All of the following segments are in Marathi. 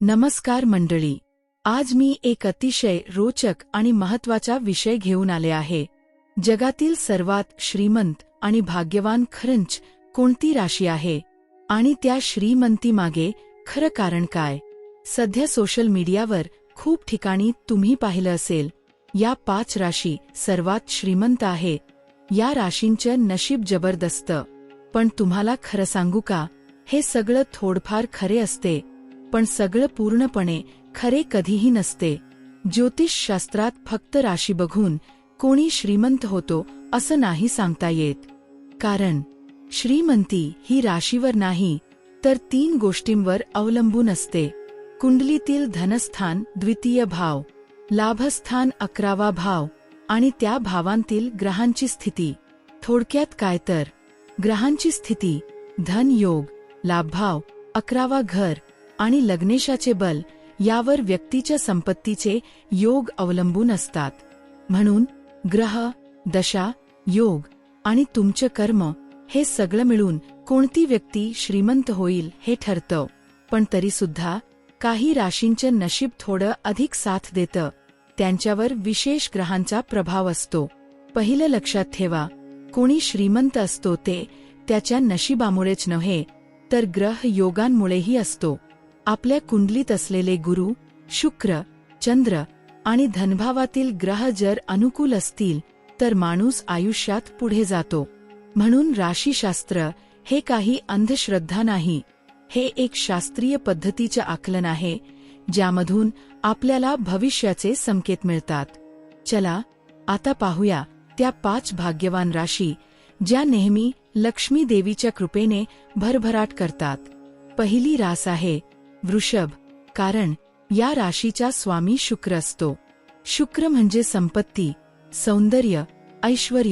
नमस्कार मंडळी. आज मी एक अतिशय रोचक आणि महत्त्वाचा विषय घेऊन आले आहे. जगातील सर्वात श्रीमंत आणि भाग्यवान खरंच कोणती राशी आहे? आणि त्या श्रीमंतीमागे खरं कारण काय? सध्या सोशल मीडियावर खूप ठिकाणी तुम्ही पाहिलं असेल या पाच राशी सर्वात श्रीमंत आहे. या राशींचं नशीब जबरदस्त. पण तुम्हाला खरं सांगू का? हे सगळं थोडफार खरे असते. पण सगळं पूर्णपणे खरे कधीही नसते. ज्योतिषशास्त्रात फक्त राशी बघून कोणी श्रीमंत होतो असं नाही सांगता येत. कारण श्रीमंती ही राशीवर नाही तर तीन गोष्टींवर अवलंबून असते. कुंडलीतील धनस्थान द्वितीय भाव लाभस्थान अकरावा भाव आणि त्या भावांतील ग्रहांची स्थिती. थोडक्यात काय तर? ग्रहांची स्थिती धन योग लाभभाव अकरावा घर आणि लग्नेशाचे बल यावर व्यक्तीच्या संपत्तीचे योग अवलंबून असतात. म्हणून ग्रह दशा योग आणि तुमचं कर्म हे सगळं मिळून कोणती व्यक्ती श्रीमंत होईल हे ठरतं. पण तरीसुद्धा काही राशींचं नशीब थोडं अधिक साथ देतं. त्यांच्यावर विशेष ग्रहांचा प्रभाव असतो. पहिलं लक्षात ठेवा कोणी श्रीमंत असतो ते त्याच्या नशिबामुळेच नव्हे तर ग्रह योगांमुळेही असतो. आपल्या कुंडलीत असलेले गुरु शुक्र चंद्र आणि धनभावातील ग्रह जर अनुकूल असतील तर माणूस आयुष्यात पुढे जातो. म्हणून राशीशास्त्र हे काही अंधश्रद्धा नाही. हे एक शास्त्रीय पद्धतीचे आकलन आहे ज्यामधून आपल्याला भविष्याचे संकेत मिळतात. चला आता पाहूया त्या पाच भाग्यवान राशी ज्या नेहमी लक्ष्मी देवीच्या कृपेने भरभराट करतात. पहिली रास आहे वृषभ कारण या राशीचा स्वामी शुक्र असतो. शुक्र म्हणजे संपत्ती सौंदर्य ऐश्वर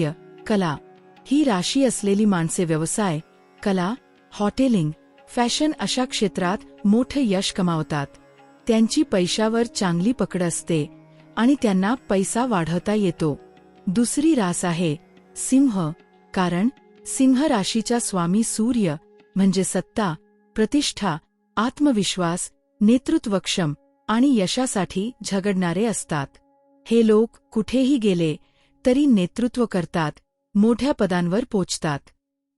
कला. ही राशी असलेली माणसे व्यवसाय कला हॉटेलिंग फॅशन अशा क्षेत्रात मोठे यश कमावतात. त्यांची पैशावर चांगली पकड असते आणि त्यांना पैसा वाढवता येतो. दुसरी रास आहे सिंह कारण सिंह राशीचा स्वामी सूर्य म्हणजे सत्ता प्रतिष्ठा आत्मविश्वास नेतृत्वक्षम आणि यशासाठी झगडणारे असतात. हे लोक कुठेही गेले तरी नेतृत्व करतात मोठ्या पदांवर पोचतात.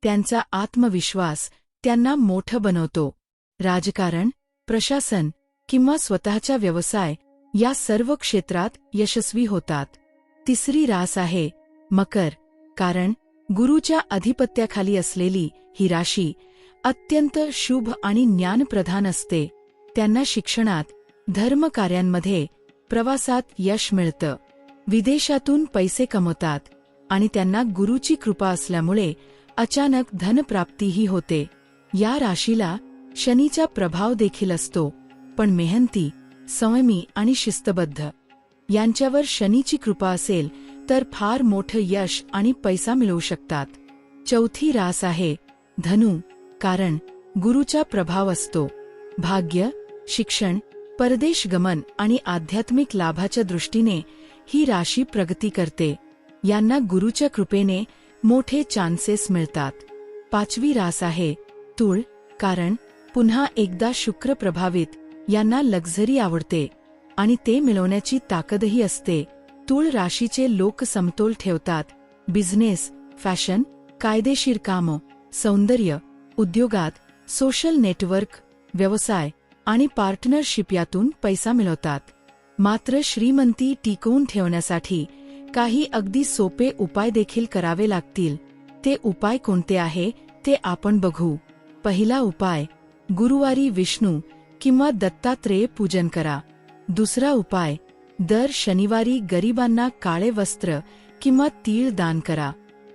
त्यांचा आत्मविश्वास त्यांना मोठं बनवतो. राजकारण प्रशासन किंवा स्वतःचा व्यवसाय या सर्व क्षेत्रात यशस्वी होतात. तिसरी रास आहे मकर कारण गुरुच्या अधिपत्याखाली असलेली ही राशी अत्यंत शुभ आणि ज्ञानप्रधान असते. त्यांना शिक्षणात धर्मकार्यांमध्ये प्रवासात यश मिळतं. विदेशातून पैसे कमवतात आणि त्यांना गुरुची कृपा असल्यामुळे अचानक धनप्राप्तीही होते. या राशीला शनीचा प्रभाव देखील असतो पण मेहनती संयमी आणि शिस्तबद्ध. यांच्यावर शनीची कृपा असेल तर फार मोठं यश आणि पैसा मिळवू शकतात. चौथी रास आहे धनु. कारण गुरुचा प्रभाव असतो. भाग्य शिक्षण परदेश गमन आणि आध्यात्मिक लाभाच्या दृष्टीने ही राशी प्रगती करते. यांना गुरुच्या कृपेने मोठे चान्सेस मिळतात. पाचवी रास आहे तुळ कारण पुन्हा एकदा शुक्र प्रभावित यांना लक्झरी आवडते आणि ते मिळवण्याची ताकदही असते. तुळ राशीचे लोक समतोल ठेवतात. बिझनेस फॅशन कायदेशीर कामं सौंदर्य उद्योगात सोशल नेटवर्क व्यवसाय आणि पार्टनरशिप यातून पैसा मिळवतात. मात्र श्रीमंती टिकवून ठेवण्यासाठी काही अगदी सोपे उपाय देखील करावे लागतील. ते उपाय कोणते आहे ते आपण बघू. पहिला उपाय गुरुवारी विष्णू किंवा दत्तात्रेय पूजन करा. दुसरा उपाय दर शनिवारी गरिबांना काळे वस्त्र किंवा तीळ दान करा.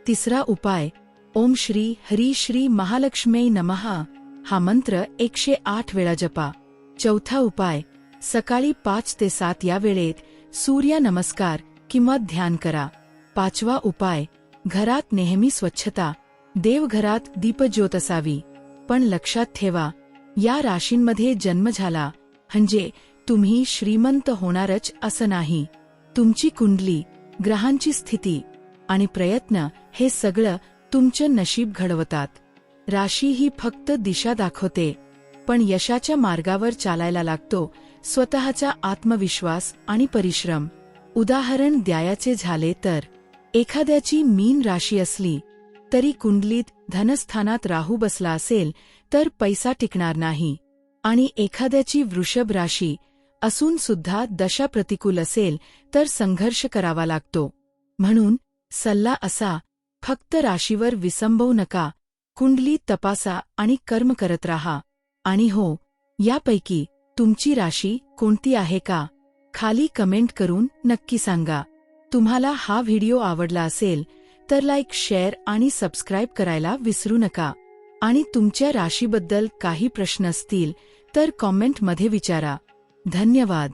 तिसरा उपाय ओम श्री हरी श्री महालक्ष्मी नमहा हा मंत्र एकशे आठ वेळा जपा. चौथा उपाय सकाळी पाच ते सात या वेळेत सूर्य नमस्कार किंवा ध्यान करा. पाचवा उपाय घरात नेहमी स्वच्छता. देवघरात दीपज्योत असावी पण लक्षात ठेवा या राशींमध्ये जन्म झाला म्हणजे तुम्ही श्रीमंत होणारच असं नाही. तुमची कुंडली ग्रहांची स्थिती आणि प्रयत्न हे सगळं तुमचं नशीब घडवतात. राशी ही फक्त दिशा दाखवते पण यशाच्या मार्गावर चालायला लागतो स्वतःचा आत्मविश्वास आणि परिश्रम. उदाहरण द्यायचे झाले तर एखाद्याची मीन राशी असली तरी कुंडलीत धनस्थानात राहू बसला असेल तर पैसा टिकणार नाही. आणि एखाद्याची वृषभ राशी असून सुद्धा दशा प्रतिकूल असेल तर संघर्ष करावा लागतो. म्हणून सल्ला असा फक्त राशीवर विसंबवू नका. कुंडली तपासा आणि कर्म करत राहा. आणि हो यापैकी तुमची राशी कोणती आहे का? खाली कमेंट करून नक्की सांगा. तुम्हाला हा व्हिडिओ आवडला असेल तर लाईक शेअर आणि सबस्क्राईब करायला विसरू नका. आणि तुमच्या राशीबद्दल काही प्रश्न असतील तर कॉमेंटमध्ये विचारा. धन्यवाद.